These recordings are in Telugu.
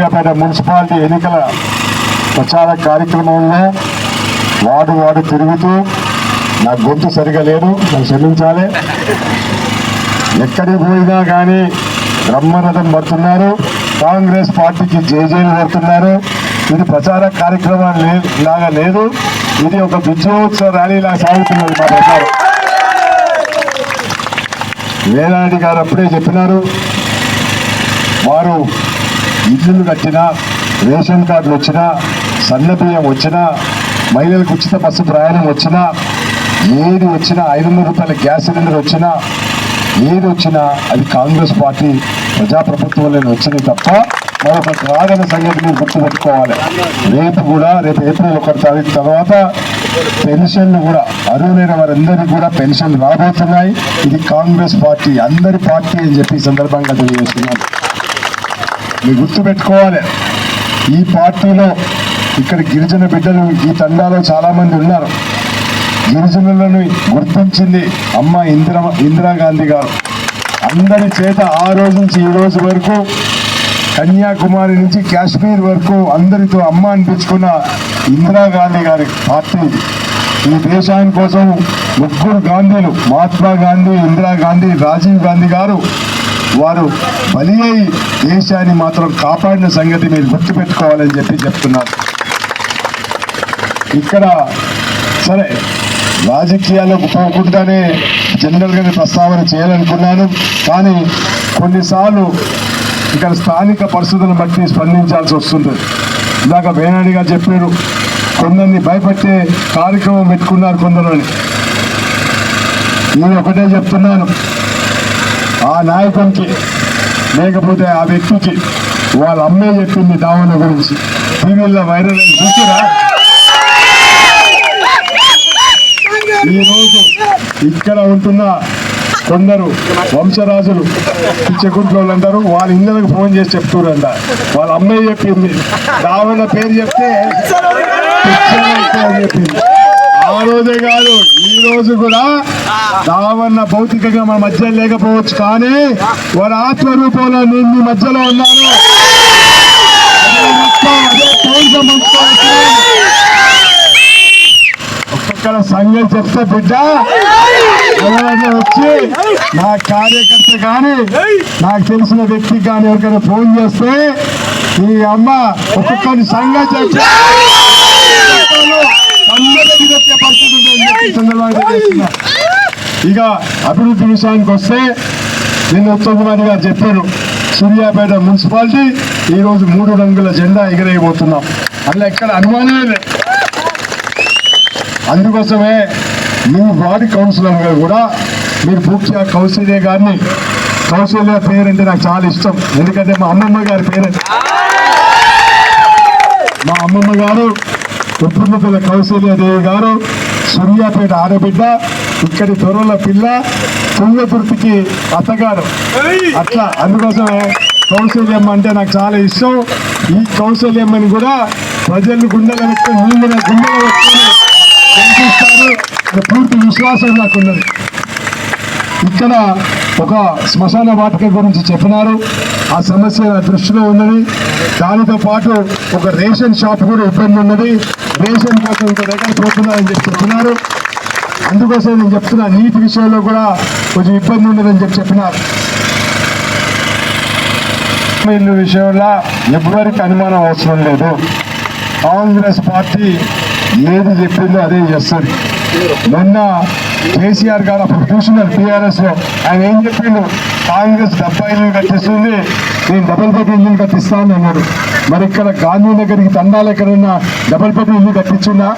సూర్యాపేట మున్సిపాలిటీ ఎన్నికల ప్రచార కార్యక్రమంలో వాడు వాడు తిరుగుతూ నా గొంతు సరిగా లేదు నన్ను క్షమించాలి. ఎక్కడికి పోయినా కానీ బ్రహ్మరథం పడుతున్నారు. కాంగ్రెస్ పార్టీకి జేజేలు పడుతున్నారు. ఇది ప్రచార కార్యక్రమం లే లాగా లేదు. ఇది ఒక విజయోత్సవ ర్యాలీలా సాగుతున్నది మా ప్రచారం. వేలాడి గారు అప్పుడే చెప్పినారు. వారు ఇల్లు కట్టినా రేషన్ కార్డులు వచ్చినా సన్న బియ్యం వచ్చినా మహిళలకు ఉచిత బస్సు ప్రయాణం వచ్చినా ఏది వచ్చినా ఐదు వందల రూపాయల గ్యాస్ సిలిండర్ వచ్చినా ఏది వచ్చినా అది కాంగ్రెస్ పార్టీ ప్రజాప్రభుత్వంలో వచ్చింది తప్ప మరొక రాదన్న సంగతి మీరు గుర్తుపెట్టుకోవాలి. రేపు కూడా రేపు ఏప్రిల్ ఒకటి తారీఖు తర్వాత పెన్షన్లు కూడా అర్హులైన వారందరికీ కూడా పెన్షన్లు రాబోతున్నాయి. ఇది కాంగ్రెస్ పార్టీ అందరి పార్టీ అని చెప్పి సందర్భంగా తెలియజేస్తున్నాను. మీరు గుర్తుపెట్టుకోవాలి. ఈ పార్టీలో ఇక్కడ గిరిజన బిడ్డలు ఈ తండాలో చాలామంది ఉన్నారు. గిరిజనులను గుర్తించింది అమ్మ ఇందిరా ఇందిరాగాంధీ గారు. అందరి చేత ఆ రోజు నుంచి ఈ రోజు వరకు కన్యాకుమారి నుంచి కాశ్మీర్ వరకు అందరితో అమ్మ అనిపించుకున్న ఇందిరాగాంధీ గారి పార్టీ ఈ దేశాని కోసం ముగ్గురు గాంధీలు మహాత్మా గాంధీ ఇందిరాగాంధీ రాజీవ్ గాంధీ గారు వారు బలి అయి దేశాన్ని మాత్రం కాపాడిన సంగతి మీరు గుర్తుపెట్టుకోవాలని చెప్పి చెప్తున్నారు. ఇక్కడ సరే రాజకీయాల్లోకి పోకుండానే జనరల్గానే ప్రస్తావన చేయాలనుకున్నాను కానీ కొన్నిసార్లు ఇక్కడ స్థానిక పరిస్థితులను బట్టి స్పందించాల్సి వస్తుంటుంది ఇందాక వేనాడి గారు చెప్పారు కొందరిని భయపెట్టే కార్యక్రమం పెట్టుకున్నారు కొందరు నేను ఒకటే చెప్తున్నాను ఆ నాయకునికి లేకపోతే ఆ వ్యక్తికి వాళ్ళ అమ్మే చెప్పింది దావన గురించి. టీవీల్లో వైరల్ చూసిరా? ఈరోజు ఇక్కడ ఉంటున్న కొందరు వంశరాజులు పిచ్చకుంట్లో వాళ్ళందరూ వాళ్ళ ఇళ్ళకి ఫోన్ చేసి చెప్తున్నారంట వాళ్ళ అమ్మాయి చెప్పింది. రావణ పేరు చెప్తే చెప్పింది. ఆ రోజే కాదు ఈ రోజు కూడా రావన్న భౌతికంగా మన మధ్య లేకపోవచ్చు కానీ వారి ఆత్మ రూపంలో నేను మీ మధ్యలో ఉన్నాను. అదే సంఘం ఒక్కొక్కల చెప్తే బిడ్డ ఎవరైనా వచ్చి నా కార్యకర్త కానీ నాకు తెలిసిన వ్యక్తి కానీ ఎవరికైనా ఫోన్ చేస్తే ఈ అమ్మ ఒక్కొక్కరి సంఘం చెప్తే పరిస్థితి చెప్పి సందర్భంగా ఇక అభివృద్ధి విషయానికి వస్తే నిన్న ఉత్తమ్ కుమార్ గారు చెప్పారు సూర్యాపేట మున్సిపాలిటీ ఈరోజు మూడు రంగుల జెండా ఎగరేయబోతున్నాం. అలా ఎక్కడ అనుమానమే లేదు. అందుకోసమే మీ వార్డు కౌన్సిలర్గా కూడా మీరు పూర్తిగా కౌశల్య గారిని కౌశల్య పేరంటే నాకు చాలా ఇష్టం. ఎందుకంటే మా అమ్మమ్మ గారి పేరు. మా అమ్మమ్మ గారు ఉప్పున్నతల కౌశల్య దేవి గారు సూర్యాపేట ఆడబిడ్డ. ఇక్కడి త్వరల పిల్ల తుంగతుర్తికి అత్తగారు. అట్లా అందుకోసమే కౌశల్యమ్మ అంటే నాకు చాలా ఇష్టం. ఈ కౌశల్యమ్మని కూడా ప్రజలు గుండెల నీళ్ళ గుండెల అనే పూర్తి విశ్వాసం నాకున్నది. ఇక్కడ ఒక శ్మశాన వాటిక గురించి చెప్పినారు. ఆ సమస్య నా దృష్టిలో ఉన్నది. దానితో పాటు ఒక రేషన్ షాప్ కూడా ఇబ్బంది ఉన్నది. రేషన్ కోసం ఇంకో దగ్గర పోతున్నారని చెప్పి చెప్పినారు. అందుకోసం నేను చెప్తున్నా నీటి విషయంలో కూడా కొంచెం ఇబ్బంది ఉండదని చెప్పి చెప్పినారు. ఇల్లు విషయంలో ఎవరికి అనుమానం అవసరం లేదు. కాంగ్రెస్ పార్టీ ఏది చెప్పిందో అదే చేస్తుంది. మొన్న కేసీఆర్ గారు అప్పుడు చూసినారు టీఆర్ఎస్లో ఆయన ఏం చెప్పిండు? కాంగ్రెస్ డెబ్బై ఇల్లు కట్టిస్తుంది నేను డబుల్ బెడ్ ఇల్లు కట్టిస్తాను అన్నాడు. మరి ఇక్కడ గాంధీనగర్కి తండాలు ఎక్కడైనా డబల్ బెడ్ ఇల్లు కట్టించిందా?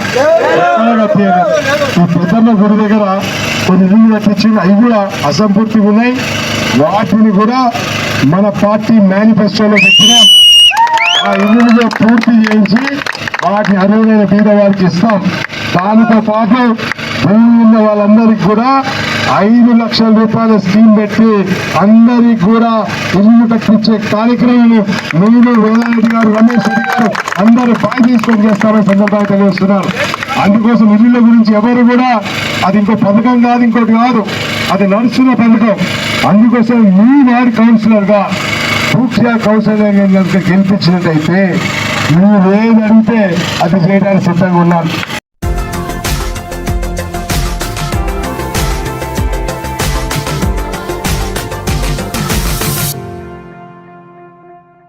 ఈ పెద్దమ్మ గుడి దగ్గర కొన్ని ఇల్లు కట్టించింది. అవి కూడా అసంపూర్తిగా ఉన్నాయి. వాటిని కూడా మన పార్టీ మేనిఫెస్టోలో పెట్టిన ఆ ఇల్లులో పూర్తి చేయించి వాటిని అర్హులైన పేదవారికి ఇస్తాం. దానితో పాటు భూమి ఉన్న వాళ్ళందరికీ కూడా ఐదు లక్షల రూపాయల స్కీమ్ పెట్టి అందరికి కూడా ఇల్లు కట్టించే కార్యక్రమం మీరు వేదారెడ్డి గారు రమేష్ రెడ్డి గారు అందరూ బాగా తీసుకొని చేస్తారని సందర్భంగా తెలియజేస్తున్నారు. అందుకోసం ఇల్లుల గురించి ఎవరు కూడా అది ఇంకో పథకం కాదు ఇంకోటి కాదు. అది నడుస్తున్న పథకం. అందుకోసం మీ వారి కౌన్సిలర్గా గా సూక్ష్మ కనుక గెలిపించినట్టయితే మీరు ఏది అడిగితే అది చేయడానికి సిద్ధంగా ఉన్నాను